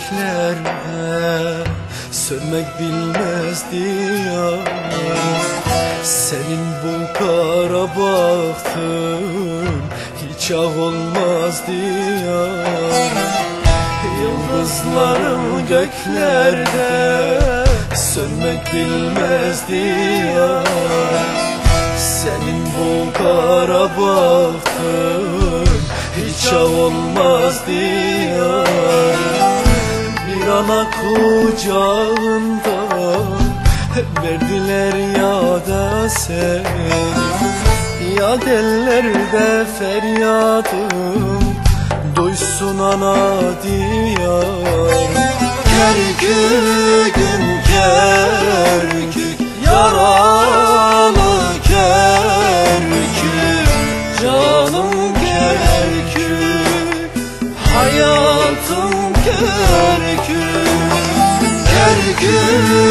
Göklerde Sönmek bilmez diyar Senin bu kara baktın Hiç ah olmaz diyar Yıldızların göklerde Sönmek bilmez diyar Senin bu kara baktın Hiç ah olmaz diyar ana kucağında Verdiler ya da seni Ya dellerde feryadım Duysun ana diyar. Kerküküm kerkük Yaralı kerkük Canım kerkük Hayatım kerkük Kerküküm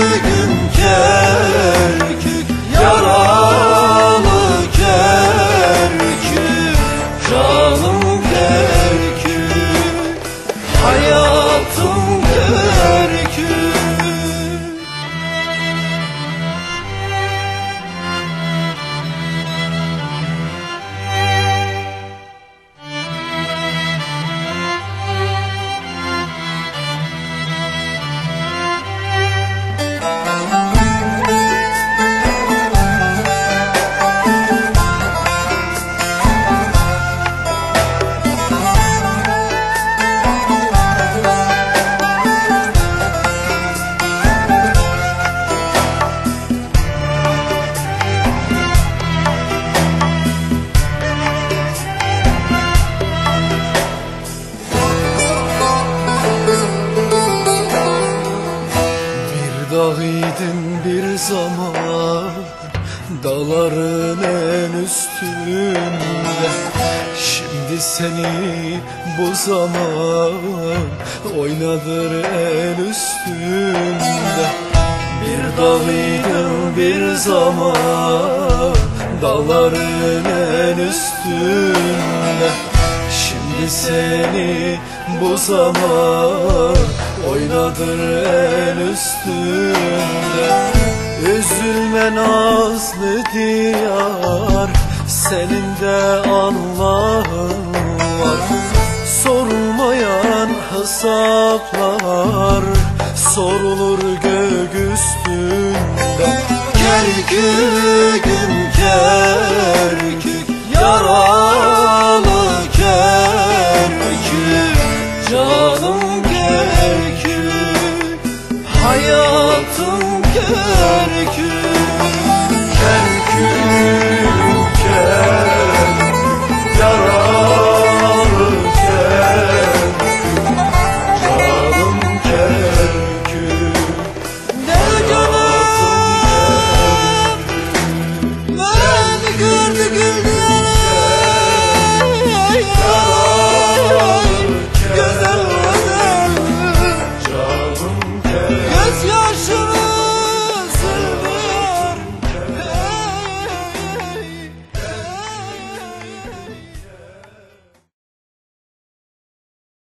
Bir dağıydın bir zaman Dağların en üstünde. Şimdi seni bu zaman Oynadır en üstünde. Bir dağıydın bir zaman Dağların en üstünde. Şimdi seni bu zaman oynadır el üstünde. Üzülme nazlı diyar. Senin de Allah'ın var. Sorulmayan hesaplar sorulur gök üstünde. Kerküküm kerkük yaralı